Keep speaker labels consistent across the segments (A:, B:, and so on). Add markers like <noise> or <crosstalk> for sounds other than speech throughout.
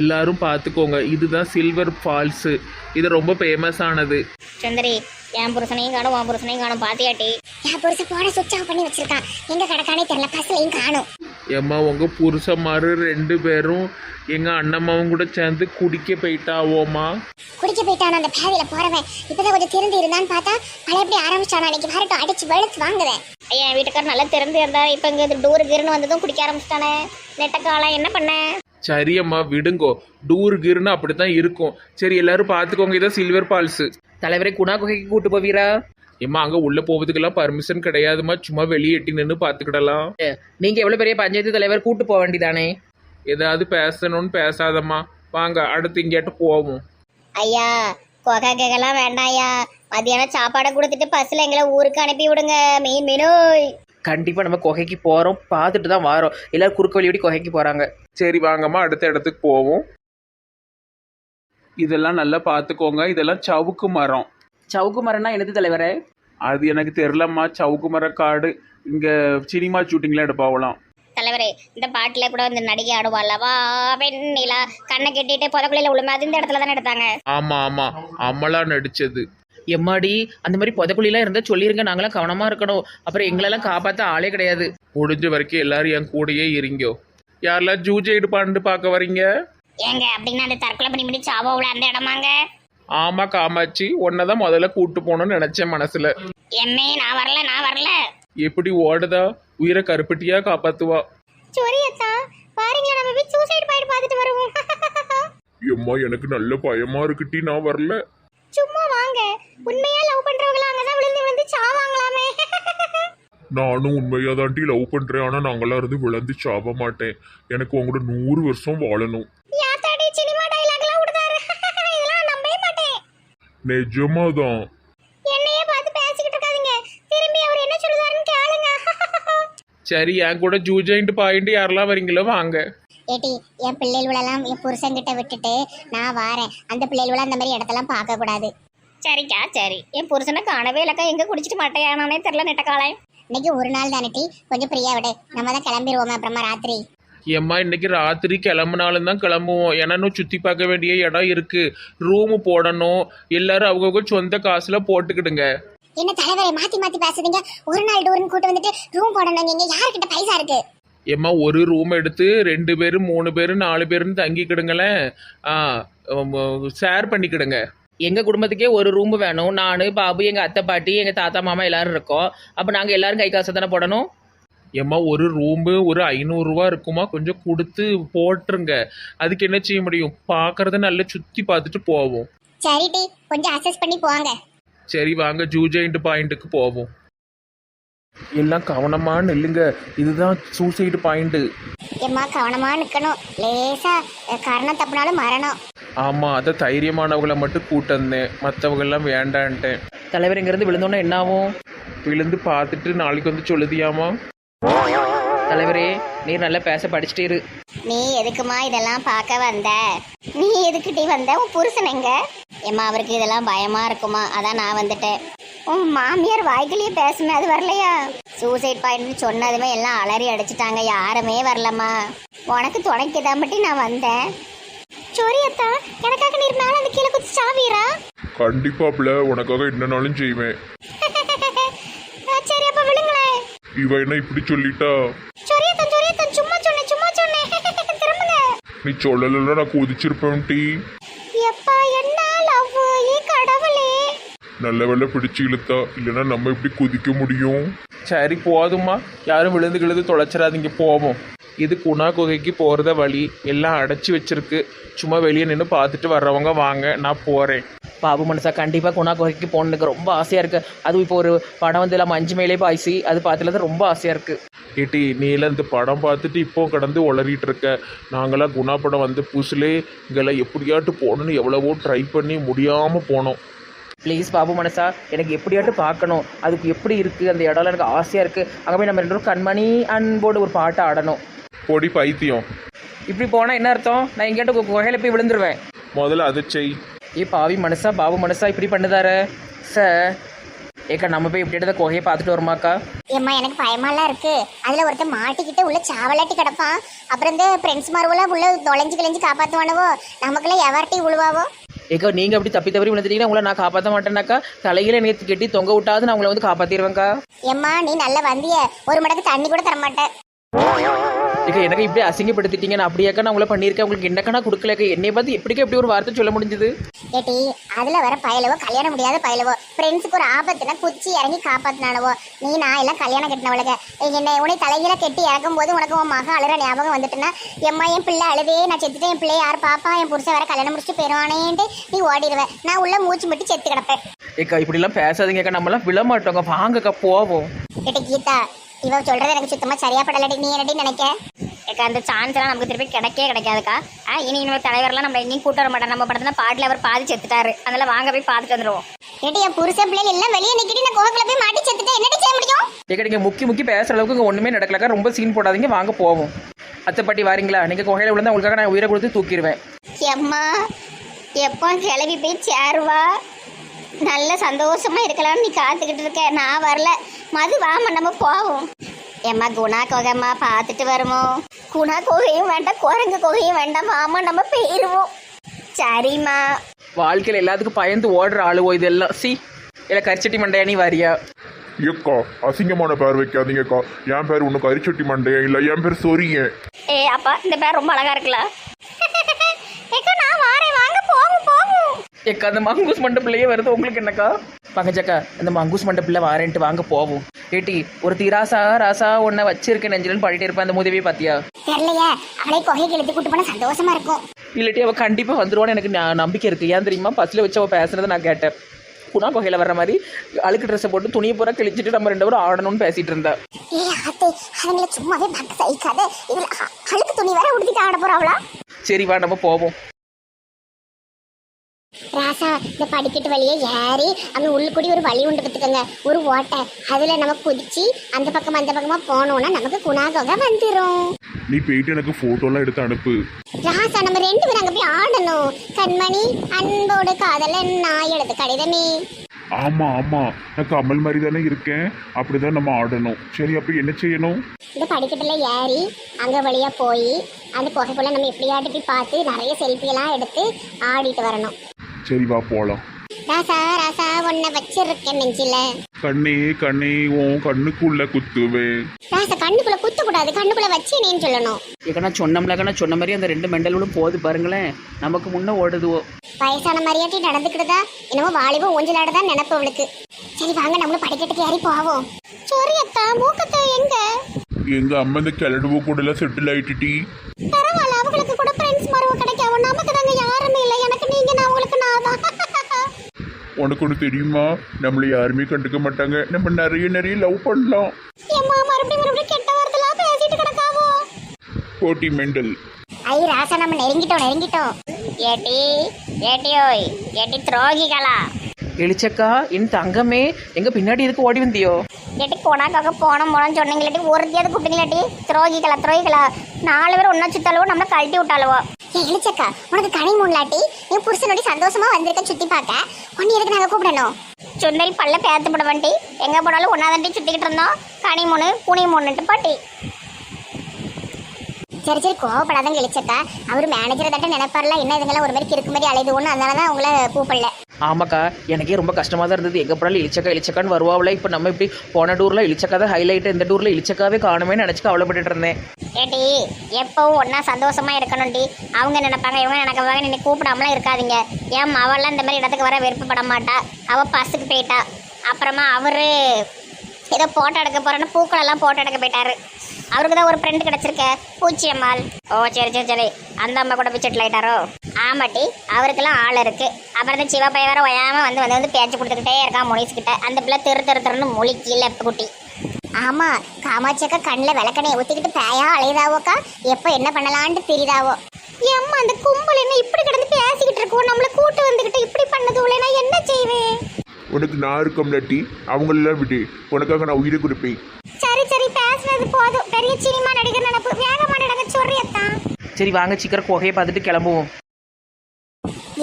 A: எல்லாரும் பார்த்துக்கோங்க. இதுதான் சில்வர் ஃபால்ஸு இது ரொம்ப ஃபேமஸ் ஆனது.
B: சுந்தரி என் புருஷனையும் காணும் உன் புருஷனையும் காணும் பாத்தியாட்டி.
C: என் புருஷன் போன சுவிட்ச் ஆஃப் பண்ணி வச்சிருக்கான். எங்க கிடக்கானே தெரியல பஸ்லையும் காணும்.
A: ஏம்மா உங்கள் புருஷமாரு ரெண்டு பேரும் எங்கள் அண்ணம்மாவும் கூட சேர்ந்து குடிக்க போயிட்டாவோம்மா.
C: குடிக்க போயிட்டான் அந்த பேதியில போறவன். இப்பதான் கொஞ்சம் திருந்து இருந்தான்னு பார்த்தா பழையபடி ஆரம்பிச்சான் அன்னைக்கு வரட்டும் அடிச்சு வெளுத்து வாங்குவேன்.
B: ஐயா என் வீட்டுக்காரர் நல்லா திறந்து இருந்தா இப்போ இங்கே டூரு கீருன்னு வந்ததும் குடிக்க ஆரம்பிச்சிட்டானே. நெட்டக்காலம் என்ன பண்ண?
A: சரியம்மா விடுங்கோ. டூர் கீர்னு அப்படி தான் இருக்கும். சரி எல்லாரும் பார்த்துக்கோங்க இதான் சில்வர் ஃபால்ஸு
D: தலைவரை குணா குகைக்கு கூட்டு போவீரா?
A: ஏம்மா அங்கே உள்ளே போகிறதுக்கெல்லாம் பர்மிஷன் கிடையாதும்மா. சும்மா வெளியே எட்டி நின்று பார்த்துக்கிடலாம்.
D: நீங்க எவ்வளவு பெரிய பஞ்சாயத்து தலைவர் கூட்டு போக வேண்டியதானே?
A: ஏதாவது பேசணும்னு பேசாதம்மா. வாங்க அடுத்து இங்கேட்டு போவோம்.
B: ஐயா கொகை கேக்கெல்லாம் வேண்டாம் ஐயா. மதியானம் சாப்பாடை கொடுத்துட்டு பஸ்ஸில் எங்களை ஊருக்கு அனுப்பி விடுங்க மீன் மீனோய்.
D: கண்டிப்பா நம்ம குகைக்கு போறோம். பார்த்துட்டு தான் வரோம். எல்லாரும் குறுக்கு வழியோடி குகைக்கு போறாங்க.
A: சரி வாங்கம்மா அடுத்த இடத்துக்கு போவோம். இதெல்லாம் நல்லா பார்த்துக்கோங்க. இதெல்லாம் சவுக்கு மரம்.
D: சவுக்கு மரம்னா என்னது தலைவரே?
A: அது எனக்கு தெரிலம்மா சவுக்கு மர காடு. இங்கே சினிமா ஷூட்டிங்லாம் எடுப்பாவலாம்.
B: தலைவரே இந்த பாட்டில் கூட வந்து நடிகை ஆடுவாள்லவா வெண்ணிலா. கண்ணை கட்டிட்டு புதக்குழியில் விழுமே அது இந்த இடத்துல தானே எடுத்தாங்க.
A: ஆமாம் ஆமாம் அமலா நடித்தது
D: எம்மாடி அந்த மாதிரி புதக்குழிலாம் இருந்தால் சொல்லிருங்க நாங்களாம் கவனமா இருக்கணும். அப்புறம் எங்களெல்லாம் காப்பாற்ற ஆளே கிடையாது.
A: முடிஞ்ச வரைக்கும் எல்லாரும் என் கூடயே இருங்கோ. யாரெல்லாம் ஜூஜைடு பாண்டு பார்க்க வரீங்க?
B: ஏங்க அப்படின்னா அந்த தற்கொலை பண்ணி பண்ணி சாவோவில் அந்த இடமாங்க?
A: ஆமாம் காமாட்சி. தான் முதல்ல கூட்டு போகணும்னு நினச்சேன் மனசில்.
B: எம்மே நான் வரல நான் வரல.
A: எப்படி ஓடுதா? உயிரை கருப்பட்டியா காப்பாத்துவா?
B: சொரியத்தா பாருங்களா நம்ம போய் சூசைட் பாயிண்ட் பார்த்துட்டு வருவோம். <laughs>
A: எம்மா எனக்கு நல்ல பயமா இருக்குட்டி நான் வரல.
B: உண்மையா லவ் பண்றவங்கள அங்கதான் விழுந்து விழுந்து சாவாங்களாமே?
E: நானும் உண்மையா தாண்டி லவ் பண்றேன். ஆனா நாங்களாம் இருந்து விழுந்து சாவ மாட்டேன். எனக்கு உங்களோட நூறு வருஷம் வாழணும்.
B: யாத்தாடி சினிமா டயலாக்லாம் விடுதாரு? இதெல்லாம் நம்பவே மாட்டேன்.
E: நிஜமாதான்.
B: என்னையே பார்த்து பேசிக்கிட்டு இருக்காதீங்க. திரும்பி அவர் என்ன சொல்லுதாருன்னு கேளுங்க.
A: சரி என் கூட ஜூஜைண்ட் பாயிண்ட் யாரெல்லாம் வரீங்களோ வாங்க.
C: ஏட்டி என் பிள்ளைகளெல்லாம் என் புருஷன்கிட்ட விட்டுட்டு நான் வாரேன். அந்த பிள்ளைகள அந்த மாதிரி இடத்தெல்லாம் பார்க்க கூடாது
B: சரிக்கா சரி. என் புருஷனை காணவே இல்லக்கா. எங்க குடிச்சிட்டு மாட்டேயானே தெரியல நெட்டக்காலை
C: இன்னைக்கு ஒரு நாள் தானே டி? கொஞ்சம் ஃப்ரீயா விடு. நம்ம தான் கிளம்பிடுவோமே அப்புறமா ராத்திரி.
A: ஏம்மா இன்னைக்கு ராத்திரி கிளம்புனாலும் தான் கிளம்புவோம். ஏன்னா இன்னும் சுற்றி பார்க்க வேண்டிய இடம் இருக்கு. ரூமு போடணும். எல்லாரும் அவங்கவுங்க சொந்த காசுல போட்டுக்கிடுங்க.
C: என்ன தலைவரை மாத்தி மாத்தி பேசுறீங்க ஒரு நாள் டூர்னு கூட்டு வந்துட்டு ரூம் போடணும் இங்க யாருக்கிட்ட பைசா இருக்கு?
A: ஏம்மா ஒரு ரூம் எடுத்து ரெண்டு பேர் மூணு பேர் நாலு பேருன்னு தங்கிக்கிடுங்களேன். ஆ ஷேர் பண்ணிக்கிடுங்க.
D: எங்க குடும்பத்துக்கே ஒரு ரூம் வேணும். நான் பாபு எங்க அத்தை பாட்டி எங்க தாத்தா மாமா எல்லாரும் இருக்கோம். அப்ப நாங்க எல்லாரும் கை காசு தானே போடணும்?
A: ஏம்மா ஒரு ரூமு ஒரு ஐநூறுரூவா இருக்குமா? கொஞ்சம் கொடுத்து போட்டுருங்க. அதுக்கு என்ன செய்ய முடியும்? பார்க்கறத நல்லா சுற்றி பார்த்துட்டு போவோம்.
C: சரி டி கொஞ்சம் அசஸ் பண்ணி போங்க.
A: சரி வாங்க. ஜூஜைண்ட் பாயிண்ட்டுக்கு போவோம். எல்லாம் கவனமா நில்லுங்க. இதுதான் சூசைடு பாயிண்ட்
C: ஏம்மா கவனமா நிக்கணும். லேசா கரணம் தப்புனாலும் மரணம்.
A: ஆமாம் அதை தைரியமானவங்களை மட்டும் கூட்டந்தேன் மற்றவங்கெல்லாம் வேண்டான்ட்டேன்
D: தலைவர் இங்கிருந்து விழுந்தோன்னா என்ன ஆகும்
A: விழுந்து பார்த்துட்டு நாளைக்கு வந்து சொல்லுதியாமா?
D: தலைவரே நீர் நல்லா பேச படிச்சுட்டே இரு
B: நீ எதுக்குமா இதெல்லாம் பார்க்க வந்த? நீ எதுக்கிட்டி வந்த? உன் புருஷன் எங்க? ஏம்மா அவருக்கு இதெல்லாம் பயமா இருக்குமா? அதான் நான் வந்துட்டேன். உன் மாமியார் வாய்க்கிலேயே பேசுமே அது வரலையா? சூசைட் பாயிண்ட்னு சொன்னதுமே எல்லாம் அலறி அடிச்சிட்டாங்க. யாருமே வரலம்மா. உனக்கு துணைக்கு தான் மட்டும் நான் வந்தேன் சொரியத்தா எனக்காக நீர் மேல அந்த கீழே குச்சி சாவீரா
E: கண்டிப்பா பிள்ள உனக்காக என்னனாலும் செய்வேன்.
B: சரி அப்ப விழுங்களேன்
E: இவ என்ன இப்படி சொல்லிட்டா?
B: சொரியத்தன் சொரியத்தன் சும்மா சொன்னேன் சும்மா சொன்னேன் திரும்புங்க.
E: நீ சொல்லலைன்னா நான் குதிச்சிருப்பேன் டீ.
B: எப்பா என்ன லவ் ஏ கடவுளே?
E: நல்ல வேலை பிடிச்சு இழுத்தா இல்லைன்னா நம்ம எப்படி குதிக்க முடியும்?
A: சரி போதுமா யாரும் விழுந்து கிழுந்து தொலைச்சிடாதீங்க போவோம். இது குணா குகைக்கு போகிறத வழி. எல்லாம் அடைச்சி வச்சிருக்கு. சும்மா வெளியே நின்று பார்த்துட்டு வர்றவங்க வாங்க நான் போகிறேன்
D: பாபு மனசா கண்டிப்பா குணா குகைக்கு போகணுக்கு ரொம்ப ஆசையா இருக்கு. அதுவும் இப்போ ஒரு படம் வந்து எல்லாம் மஞ்சு மேலே பாய்ச்சி அது பார்த்துல தான் ரொம்ப ஆசையா இருக்கு.
A: ஏட்டி நீல இந்த படம் பார்த்துட்டு இப்போ கடந்து உளறிட்டு இருக்க. நாங்களாம் குணா படம் வந்து புதுசுலே இங்கெல்லாம் எப்படியாட்டு போகணுன்னு எவ்வளவோ ட்ரை பண்ணி முடியாமல் போனோம்.
D: ப்ளீஸ் பாபு மனசா எனக்கு எப்படியாட்டும் பார்க்கணும்? அதுக்கு எப்படி இருக்கு? அந்த இடம்லாம் எனக்கு ஆசையா இருக்கு. அங்கே போய் நம்ம ரெண்டு பேரும் கண்மணி அன்போடு ஒரு பாட்டை ஆடணும்.
A: பொடி பைத்தியம்.
D: இப்படி போனா என்ன அர்த்தம்? நான் எங்கேயாட்டும் குகையில போய் விழுந்துருவேன்.
A: முதல்ல அதை செய்.
D: ஏ பாவி மனசா பாபு மனசா இப்படி பண்ணுதார? சார் ஏக்கா நம்ம போய் இப்படி எடுத்த குகையை பார்த்துட்டு வருமாக்கா?
C: ஏம்மா எனக்கு பயமாலாம் இருக்கு. அதுல ஒருத்தன் மாட்டிக்கிட்டு உள்ள சாவலாட்டி கிடப்பான். அப்புறம் இந்த ஃப்ரெண்ட்ஸ் மார்வெல்லாம் உள்ள தொலைஞ்சு கிழிஞ்சு காப்பாத்துவானவோ? நமக்குள்ள எவர்ட்டி உழுவாவோ?
D: ஏக்கா நீங்கள் அப்படி தப்பி தவறி விழுந்துட்டீங்கன்னா உங்களை நான் காப்பாற்ற மாட்டேனாக்கா? தலையில எனக்கு கெட்டி தொங்க விட்டாவது நான் உங்களை வந்து காப்பாற்றிடுவேங்க்கா
C: ஏம்மா நீ நல்ல வந்திய. ஒரு மடக்கு தண்ணி கூட தர மாட்டேன்
D: ஏக்கா எனக்கு இப்படி அசிங்கப்படுத்திட்டீங்க நான் அப்படியாக்கா நான் உங்களை பண்ணியிருக்கேன் உங்களுக்கு என்னக்கா நான் கொடுக்கலக்கா என்னை பார்த்து எப்படிக்கா இப்படி ஒரு வார்த்தை சொல்ல முடிஞ்சது?
C: ஏட்டி அதுல வர பயலவோ கல்யாணம் முடியாத பயலவோ ஃப்ரெண்ட்ஸுக்கு ஒரு ஆபத்துனா குச்சி இறங்கி காப்பாத்தினானவோ நீ நான் எல்லாம் கல்யாணம் கட்டினவளுங்க என்ன உன்னை தலையில கெட்டி இறக்கும் போது உனக்கு உன் மக அழுற ஞாபகம் வந்துட்டுனா எம்மா என் பிள்ளை அழுதே நான் செத்துட்டேன் என் பிள்ளை யார் பாப்பா என் புருஷன் வேற கல்யாணம் முடிச்சுட்டு போயிருவானேன்ட்டு நீ ஓடிடுவேன் நான் உள்ள மூச்சு மட்டும் செத்து கிடப்பேன்.
D: ஏக்கா இப்படிலாம் பேசாதீங்கக்கா நம்மலாம் விழ மாட்டோங்க வாங்கக்கா போவோம்.
C: ஏட்டி கீதா இவ சொல்றது எனக்கு சுத்தமா சரியா படலடி நீ என்னடி நினைக்க?
B: ஏக்கா அந்த சான்ஸ் எல்லாம் நமக்கு திருப்பி கிடைக்கவே கிடைக்காதுக்கா. ஆ இனி இன்னொரு தலைவர்லாம் நம்ம எங்கேயும் கூட்ட வர மாட்டோம் நம்ம படத்துல பாட்டில் அவர் பாதி செத்துட்டாரு. அதனால வாங்க போய் பார்த்துட்டு வந்துருவோம்.
C: ஏட்டி என் புருஷன் பிள்ளைகள் எல்லாம் வெளியே நிக்கிட்டு நான் கோவக்குள்ள போய் மாட்டி செத்துட்டேன் என்னடி செய்ய முடியும்?
D: ஏக்கா நீங்கள் முக்கி முக்கி பேசுகிற அளவுக்கு இங்கே ஒன்றுமே நடக்கலக்கா ரொம்ப சீன் போடாதீங்க. வாங்க போவோம். அத்தைப்பாட்டி வாரீங்களா? நீங்கள் குகையில் விழுந்தா உங்களுக்காக நான் உயிரை கொடுத்து தூக்கிடுவேன்.
B: எம்மா எப்போ கிளம்பி போய் சேருவா? நல்ல சந்தோஷமா இருக்கலாம்னு நீ காத்துக்கிட்டு இருக்க. நான் வரல. மது வாமா நம்ம போவோம். ஏம்மா குணா கோகம்மா பார்த்துட்டு வருமோ? குணா கோகையும் வேண்டாம் குரங்கு கோகையும் வேண்டாம். மாமா நம்ம போயிருவோம். சரிம்மா.
D: வாழ்க்கையில் எல்லாத்துக்கும் பயந்து ஓடுற ஆளுவோ இதெல்லாம். சி இல்லை கரிச்சட்டி மண்டையா நீ வாரியா?
E: ஏக்கா அசிங்கமான பேர் வைக்காதீங்கக்கா. என் பேர் ஒன்றும் கரிச்சட்டி மண்டையன் இல்லை என் பேர் சொரியன்
B: ஏ அப்பா இந்த பேர் ரொம்ப அழகா இருக்குல்ல. <laughs> ஏக்கா நான் வாரேன். வாங்க போவோம் போவோம்.
D: ஏக்கா அந்த மங்கூஸ் மண்டை பிள்ளையே வருது. உங்களுக்கு என்னக்கா? பங்கஜக்கா இந்த மங்கூஸ் மண்டை பிள்ளை வாரேன்ட்டு வாங்க போவோம். ஏட்டி ஒரு தீராசா ராசா ஒன்றை வச்சிருக்கேன் நெஞ்சிலன்னு பாடிட்டே இருப்பேன் அந்த உதவியை பார்த்தியா
C: தெரியலையே. அவளை கொகைக்கு இழுத்து கூட்டு போனா சந்தோஷமா இருக்கும்.
D: இல்லாட்டி அவள் கண்டிப்பாக வந்துருவான்னு எனக்கு நம்பிக்கை இருக்குது ஏன் தெரியுமா? பஸ்ஸில் வச்சு அவள் பேசுறதை நான் கேட்டேன். குணா குகையில் வர்ற மாதிரி அழுக்கு ட்ரெஸ்ஸை போட்டு துணியை பூரா கிழிச்சிட்டு நம்ம ரெண்டு பேரும் ஆடணும்னு பேசிட்டு இருந்தா.
C: சும்மாவே
D: சரி வா நம்ம போவோம்.
C: ராசா இந்த படிக்கட்டு வழியே ஏறி அங்க உள்ளுக்குடி ஒரு வழி உண்டு பத்துக்கங்க ஒரு ஓட்டை. அதுல நம்ம குதிச்சு அந்த பக்கம் அந்த பக்கமா போனோம்னா நமக்கு குணாகோக வந்துரும்.
E: நீ போயிட்டு எனக்கு ஃபோட்டோலாம் எடுத்து அனுப்பு.
C: ராசா நம்ம ரெண்டு பேரும் அங்க போய் ஆடணும். கண்மணி அன்போடு காதலன் நான் எழுது கடிதமே.
E: ஆமா ஆமா. நான் கமல் மாதிரி தானே இருக்கேன். அப்படிதான் நம்ம ஆடணும். சரி அப்ப என்ன செய்யணும்?
C: இந்த படிக்கட்டுல ஏறி அங்க வழியா போய் அந்த குகைக்குள்ள நம்ம எப்படியாட்டு போய் பார்த்து நிறைய செல்ஃபி எல்லாம் எடுத்து ஆடிட்டு வரணும்.
E: சரி வா போலாம்.
C: ராசா ராசா உன்னை வச்சிருக்கேன் நெஞ்சில.
E: கண்ணே கண்ணே உன் கண்ணுக்குள்ள குத்துவேன்.
C: ராசா கண்ணுக்குள்ள குத்த கூடாது கண்ணுக்குள்ள வச்சு நீன்னு சொல்லணும்.
D: ஏக்கா நான் சொன்னோம்லக்கா நான் சொன்ன மாதிரி அந்த ரெண்டு மெண்டலும் போது பாருங்களேன். நமக்கு முன்னே ஓடுதுவோ
C: வயசான மாதிரியாட்டி நடந்துக்கிட்டுதா? என்னமோ வாலிபம் ஊஞ்சலாடதான் நினைப்பு அவளுக்கு. சரி வாங்க நம்மளும் படிக்கட்டுக்கு ஏறி போவோம். சொரியத்தா மூக்கத்தா எங்க?
E: எங்க அம்மா இந்த கிளடுவோ கூட எல்லாம் செட்டில் ஆயிட்டுட்டி.
C: பரவாயில்ல அவங்களுக்கு கூட ஃப்ரெண்ட்ஸ் மரவு கிடைக்கும் நமக்கு தாங்க யாருமே இல்லை எனக்கு நீங்க நான் உங்களுக்கு நான் தான்
E: உனக்கு ஒன்று தெரியுமா? நம்மளை யாருமே கண்டுக்க மாட்டாங்க. நம்ம நிறைய நிறைய லவ் பண்ணலாம். போட்டி மெண்டல்.
C: ஐ ராசா நம்ம நெருங்கிட்டோம் நெருங்கிட்டோம்.
B: ஏட்டி ஏட்டியோய் ஏட்டி துரோகிகளா
D: எலிச்சக்கா என் தங்கமே எங்க பின்னாடி எதுக்கு ஓடி வந்தியோ?
B: ஏட்டி கொணாக்காக போன மூலம் சொன்னீங்களாட்டி ஒருத்தியாவது கூப்பிட்டீங்களாட்டி துரோகிகளா துரோகிகளா நாலு பேர் ஒன்னா சுத்தாலவோ நம்மள கழட்டி விட்டாலவோ.
C: ஏ உனக்கு கனி மூணாட்டி என் புருஷனோடி சந்தோஷமா வந்திருக்க சுத்தி பார்க்க. உன்னை எதுக்கு நாங்க கூப்பிடணும்?
B: சுந்தரி பல்ல பேத்து போட வண்டி. எங்க போனாலும் ஒன்னாதண்டி சுத்திக்கிட்டு இருந்தோம். கனி மூணு புனி மூணுன்ட்டு பாட்டி.
C: சரி சரி கோவப்படாதங்க இழிச்சக்கா. அவர் மேனேஜரை தட்ட நினைப்பார்ல என்ன இதுங்களாம் ஒரு மாதிரி கிறுக்கு மாதிரி அலையுது. ஒன்று அதனால தான் உங்களை கூப்பிடல.
D: ஆமாக்கா எனக்கே ரொம்ப கஷ்டமாக தான் இருந்தது. எங்கே போனாலும் இழிச்சக்கா இழிச்சக்கான்னு வருவாவில் இப்போ நம்ம இப்படி போன டூரில் இழிச்சக்கா தான் ஹைலைட் இந்த டூரில் இழிச்சக்காவே காணுமே நினச்சி கவலைப்பட்டுட்டு இருந்தேன்.
B: ஏடி எப்பவும் ஒன்றா சந்தோஷமா இருக்கணும்டி. அவங்க நினைப்பாங்க இவங்க நினைப்பாங்க நீ கூப்பிடாமலாம் இருக்காதீங்க. ஏன் அவெல்லாம் இந்த மாதிரி இடத்துக்கு வர விருப்பப்பட மாட்டா. அவள் பஸ்ஸுக்கு போயிட்டா. அப்புறமா அவர் ஏதோ போட்டோ எடுக்க போகிறேன்னு பூக்கள் எல்லாம் போட்டோ எடுக்க போயிட்டாரு. அவருக்கு தான் ஒரு ஃப்ரெண்டு கிடைச்சிருக்க. பூச்சி அம்மாள். ஓ சரி சரி சரி. அந்த அம்மா கூட போய் லைட்டாரோ ஆமாட்டி அவருக்கெல்லாம் ஆள் இருக்கு. அப்புறம் இந்த சிவா பையன் வேற ஒயாம வந்து வந்து வந்து பேச்சு கொடுத்துக்கிட்டே இருக்கான் முனிஸ் கிட்ட அந்த பிள்ளை திரு திரு திருன்னு மொழி கீழே குட்டி
C: ஆமா காமாட்சியக்கா கண்ணில் விளக்கணையை ஊத்திக்கிட்டு பேயா அலையுதாவோக்கா? எப்போ என்ன பண்ணலான்ட்டு தெரியுதாவோ
B: ஏம்மா அந்த கும்பல் என்ன இப்படி கிடந்து பேசிக்கிட்டு இருக்கோம் நம்மள கூட்டு வந்துக்கிட்டு இப்படி பண்ணது நான் என்ன செய்வேன்?
E: உனக்கு நான் இருக்கம்லாட்டி அவங்களெல்லாம் விடு. உனக்காக நான் உயிரை கொடுப்பேன்.
B: சரி சரி பேசுனது போதும். பெரிய சினிமா நடிகர் நினப்பு. வேகமா நடக்க சொல்றியத்தான்
D: சரி வாங்க சீக்கிரம் குகையை பார்த்துட்டு கிளம்புவோம்.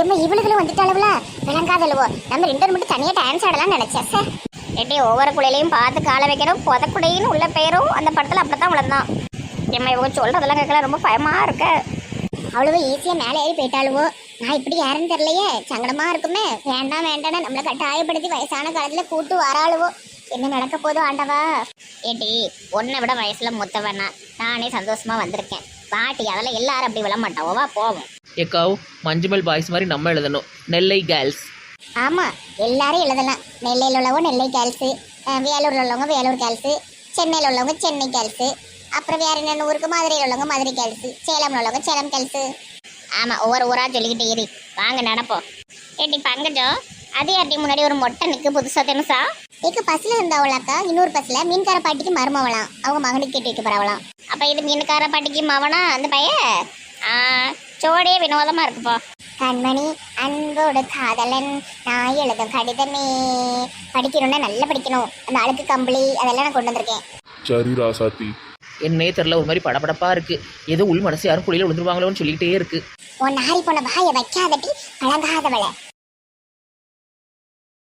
C: ஏம்மா இவளுகளும் வந்துட்டாளவுல விளங்காதளவோ. நம்ம ரெண்டு பேரும் மட்டும் தனியாக டான்ஸ் ஆடலாம்னு நினைச்சேன் சார்
B: ஏட்டி ஒவ்வொரு குழியிலையும் பார்த்து காலை வைக்கணும். புதக்குடையின்னு உள்ள பேரும் அந்த படத்தில் அப்படித்தான் விழுந்தான் ஏம்மா இவங்க சொல்றதெல்லாம் கேட்கல. ரொம்ப பயமா இருக்க.
C: அவ்வளவு ஈஸியா மேலே ஏறி போயிட்டாளுவோ? நான் இப்படி யாருன்னு தெரியலையே. சங்கடமா இருக்குமே. வேண்டாம் வேண்டாம்னு நம்மளை கட்டாயப்படுத்தி வயசான காலத்துல கூட்டு வராளுவோ. என்ன நடக்க போதோ ஆண்டவா?
B: ஏட்டி உன்னை விட வயசுல முத்தவனா. நானே சந்தோஷமா வந்திருக்கேன். பாட்டி அதெல்லாம் எல்லாரும் அப்படி விழ மாட்டோம். வா போவோம்.
D: எக்காவ் மஞ்சுமல் பாய்ஸ் மாதிரி நம்ம எழுதணும். நெல்லை கேர்ள்ஸ்.
C: ஆமா எல்லாரும் எழுதலாம். நெல்லையில் உள்ளவங்க நெல்லை கேர்ள்ஸு. வேலூர்ல உள்ளவங்க வேலூர் கேர்ள்ஸு. சென்னையில் உள்ளவங்க சென்னை கேர்ள்ஸு. அப்புறம் வேற என்னென்ன ஊருக்கு? மதுரையில் உள்ளவங்க மதுரை கேர்ள்ஸு சேலம்ல உள்ளவங்க சேலம் கேர்ள்ஸு
B: ஆமா ஒவ்வொரு ஊரா சொல்லிக்கிட்டு இரு வாங்க நடப்போம் ஏட்டி பங்கஜம் அது யார்ட்டி முன்னாடி ஒரு மொட்டை நிக்கு புதுசா தெரியுசா
C: ஏக்க பஸ்ல இருந்தாவளாக்கா இன்னொரு பஸ்ல மீன்கார பாட்டிக்கு மருமவளாம். அவங்க மகனுக்கு கேட்டு வைக்க போறாவளாம்
B: அப்ப இது மீனுக்கார பாட்டிக்கு மவனா? அந்த பையன்? ஆ, சோடியே வினோதமா இருக்குப்பா
C: கண்மணி அன்போடு காதலன் நான் எழுதும் கடிதமே. படிக்கணும்னா நல்லா படிக்கணும். அந்த அழுக்கு கம்பளி அதெல்லாம் நான் கொண்டு வந்திருக்கேன்.
E: சரி ராசாத்தி.
D: என்னே தெரில ஒரு மாதிரி படபடப்பாக இருக்குது ஏதோ உள் மனசு யாரும் குழியில் விழுந்துருவாங்களோன்னு சொல்லிக்கிட்டே இருக்குது
C: உன் நாரி போன வாயை வைக்காதட்டி பழங்காதவளை